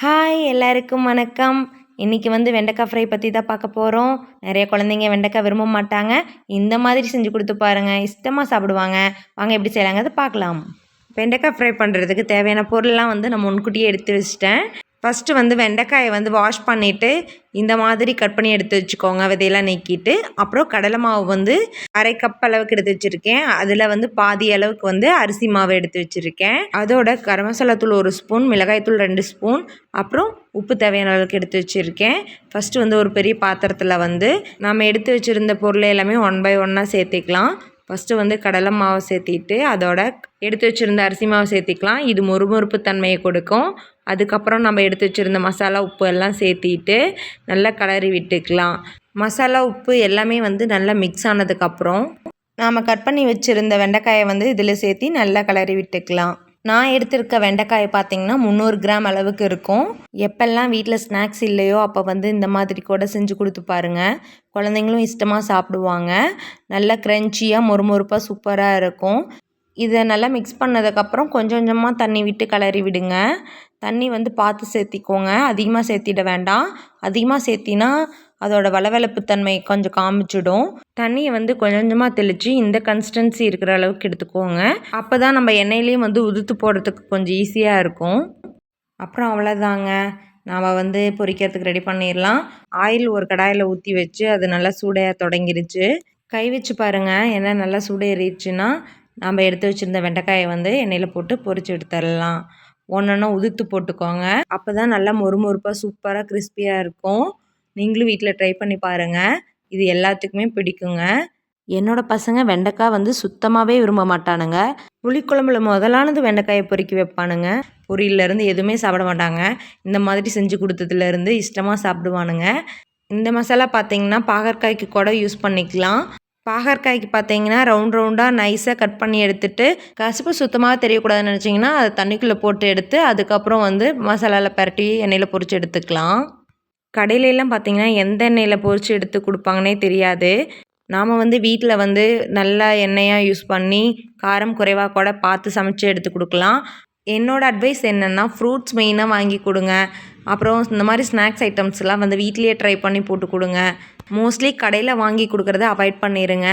Hi எல்லாருக்கும் வணக்கம். இன்றைக்கி வந்து வெண்டைக்காய் ஃப்ரை பற்றி தான் பார்க்க போகிறோம் நிறைய குழந்தைங்க வெண்டைக்காய் விரும்ப மாட்டாங்க. இந்த மாதிரி செஞ்சு கொடுத்து பாருங்கள் இஷ்டமாக சாப்பிடுவாங்க. வாங்க எப்படி செய்யலாங்கிறத பார்க்கலாம். வெண்டைக்காய் ஃப்ரை பண்ணுறதுக்கு தேவையான பொருள்லாம் வந்து நம்ம முன்கூட்டியே எடுத்து வச்சிட்டேன். ஃபஸ்ட்டு வந்து வெண்டைக்காயை வந்து வாஷ் பண்ணிவிட்டு இந்த மாதிரி கட் பண்ணி எடுத்து வச்சுக்கோங்க. விதையெல்லாம் நீக்கிட்டு அப்புறம் கடலை மாவு வந்து அரை கப் அளவுக்கு எடுத்து வச்சுருக்கேன். அதில் வந்து பாதி அளவுக்கு வந்து அரிசி மாவு எடுத்து வச்சுருக்கேன். அதோட கரம் மசாலா தூள் ஒரு ஸ்பூன் மிளகாய்த்தூள் ரெண்டு ஸ்பூன் அப்புறம் உப்பு தேவையான அளவுக்கு எடுத்து வச்சுருக்கேன். ஃபஸ்ட்டு வந்து ஒரு பெரிய பாத்திரத்தில் வந்து நம்ம எடுத்து வச்சுருந்த பொருளை எல்லாமே ஒன் பை ஒன்னாக சேர்த்திக்கலாம். ஃபஸ்ட்டு வந்து கடலை மாவை சேர்த்திட்டு அதோட எடுத்து வச்சுருந்த அரிசி மாவை சேர்த்திக்கலாம். இது மொறுமொறுப்பு தன்மையை கொடுக்கும். அதுக்கப்புறம் நம்ம எடுத்து வச்சுருந்த மசாலா உப்பு எல்லாம் சேர்த்திட்டு நல்லா கலரி விட்டுக்கலாம். மசாலா உப்பு எல்லாமே வந்து நல்லா மிக்ஸ் ஆனதுக்கப்புறம் நாம் கட் பண்ணி வச்சுருந்த வெண்டைக்காயை வந்து இதில் சேர்த்தி நல்லா கலரி விட்டுக்கலாம். நான் எடுத்திருக்க வெண்டைக்காயை பார்த்தீங்கன்னா முந்நூறு கிராம் அளவுக்கு இருக்கும். எப்பெல்லாம் வீட்டில் ஸ்நாக்ஸ் இல்லையோ அப்போ வந்து இந்த மாதிரி கூட செஞ்சு கொடுத்து பாருங்கள் குழந்தைங்களும் இஷ்டமாக சாப்பிடுவாங்க. நல்லா க்ரன்ச்சியாக மொறுமொறுப்பாக சூப்பராக இருக்கும். இதை நல்லா மிக்ஸ் பண்ணதுக்கப்புறம் கொஞ்சம் கொஞ்சமாக தண்ணி விட்டு கிளறி விடுங்க. தண்ணி வந்து பார்த்து சேர்த்திக்கோங்க. அதிகமாக சேர்த்திட வேண்டாம். அதிகமாக சேர்த்தினா அதோட வளவளப்பு தன்மை கொஞ்சம் காமிச்சிடும். தண்ணியை வந்து கொஞ்சமாக தெளித்து இந்த கன்சிஸ்டன்சி இருக்கிற அளவுக்கு எடுத்துக்கோங்க. அப்போ தான் நம்ம எண்ணெயிலையும் வந்து உதுத்து போடுறதுக்கு கொஞ்சம் ஈஸியாக இருக்கும். அப்புறம் அவ்வளோதாங்க நாம் வந்து பொரிக்கிறதுக்கு ரெடி பண்ணிடலாம் ஆயில் ஒரு கடாயில் ஊற்றி வச்சு அது நல்லா சூடையாக தொடங்கிருச்சு. கை வச்சு பாருங்கள் எண்ணெய் நல்லா சூடேறிடுச்சுன்னா நம்ம எடுத்து வச்சுருந்த வெண்டைக்காயை வந்து எண்ணெயில் போட்டு பொரிச்சு எடுத்துடலாம் ஒன்று உதுத்து போட்டுக்கோங்க. அப்போ தான் நல்லா மொறுமொறுப்பாக சூப்பராக கிறிஸ்பியாக இருக்கும். நீங்களும் வீட்டில் ட்ரை பண்ணி பாருங்கள் இது எல்லாத்துக்குமே பிடிக்குங்க. என்னோடய பசங்க வெண்டைக்காய் வந்து சுத்தமாகவே விரும்ப மாட்டானுங்க. புளிக்குழம்புல முதலானது வெண்டைக்காயை பொறுக்கி வைப்பானுங்க. பொரியலேருந்து எதுவுமே சாப்பிட மாட்டாங்க. இந்த மாதிரி செஞ்சு கொடுத்ததுலேருந்து இஷ்டமாக சாப்பிடுவானுங்க. இந்த மசாலா பார்த்தீங்கன்னா பாகற்காய்க்கு கூட யூஸ் பண்ணிக்கலாம். பாகற்காய்க்கு பார்த்தீங்கன்னா ரவுண்ட் ரவுண்டாக நைஸாக கட் பண்ணி எடுத்துகிட்டு கசப்பு சுத்தமாக தெரியக்கூடாதுன்னு நினச்சிங்கன்னா அதை தண்ணிக்குள்ளே போட்டு எடுத்து அதுக்கப்புறம் வந்து மசாலாவில் பரட்டி எண்ணெயில் பொறிச்சு எடுத்துக்கலாம். கடையிலெல்லாம் பார்த்தீங்கன்னா எந்த எண்ணெயில் பொறிச்சு எடுத்து கொடுப்பாங்கன்னே தெரியாது. நாம் வந்து வீட்டில் வந்து நல்லா எண்ணெயாக யூஸ் பண்ணி காரம் குறைவாக கூட பார்த்து சமைச்சு எடுத்து கொடுக்கலாம். என்னோடய அட்வைஸ் என்னென்னா ஃப்ரூட்ஸ் மெயினாக வாங்கி கொடுங்க. அப்புறம் இந்த மாதிரி ஸ்நாக்ஸ் ஐட்டம்ஸ்லாம் வந்து வீட்லேயே ட்ரை பண்ணி போட்டு கொடுங்க. மோஸ்ட்லி கடையில் வாங்கி கொடுக்குறத அவாய்ட் பண்ணிடுங்க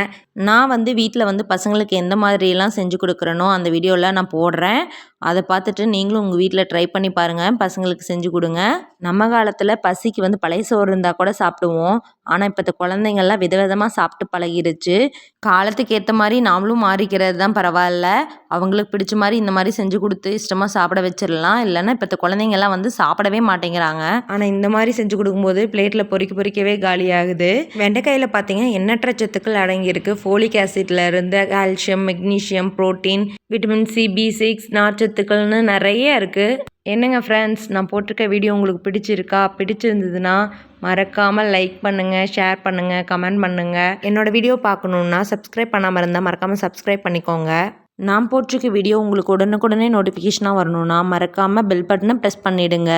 நான் வந்து வீட்டில் வந்து பசங்களுக்கு எந்த மாதிரியெல்லாம் செஞ்சு கொடுக்குறேனோ அந்த வீடியோவில் நான் போடுறேன். அதை பார்த்துட்டு நீங்களும் உங்கள் வீட்டில் ட்ரை பண்ணி பாருங்கள் பசங்களுக்கு செஞ்சு கொடுங்க. நம்ம காலத்தில் பசிக்கு வந்து பழைய சோறு இருந்தால் கூட சாப்பிடுவோம். ஆனால் இப்போ குழந்தைங்கள்லாம் விதவிதமாக சாப்பிட்டு பழகிருச்சு. காலத்துக்கு ஏற்ற மாதிரி நாமளும் மாறிக்கிறது தான் பரவாயில்ல. அவங்களுக்கு பிடிச்ச மாதிரி இந்த மாதிரி செஞ்சு கொடுத்து இஷ்டமாக சாப்பிட வச்சிடலாம் இல்லைன்னா இப்போ குழந்தைங்கள்லாம் வந்து சாப்பிடவே மாட்டேங்கிறாங்க. ஆனால் இந்த மாதிரி செஞ்சு கொடுக்கும்போது பிளேட்டில் பொறிக்க பொறிக்கவே காலியாகுது வெண்டைக்காயில் பார்த்தீங்கன்னா எண்ணற்ற சத்துக்கள் அடங்கியிருக்கு. ஃபோலிக் ஆசிட்ல இருந்து calcium magnesium protein vitamin C B six நார்ச்சத்துக்கள்னு நிறைய இருக்குது என்னங்க ஃப்ரெண்ட்ஸ் நான் போட்டிருக்க வீடியோ உங்களுக்கு பிடிச்சிருக்கா? பிடிச்சிருந்ததுன்னா மறக்காமல் லைக் பண்ணுங்கள் ஷேர் பண்ணுங்கள் கமெண்ட் பண்ணுங்கள் என்னோடய வீடியோ பார்க்கணுன்னா சப்ஸ்கிரைப் பண்ணாமல் இருந்தால் மறக்காமல் சப்ஸ்கிரைப் பண்ணிக்கோங்க. நான் போட்டிருக்க வீடியோ உங்களுக்கு உடனுக்குடனே நோட்டிஃபிகேஷனாக வரணுன்னா மறக்காமல் பெல் பட்டனை ப்ரெஸ் பண்ணிவிடுங்க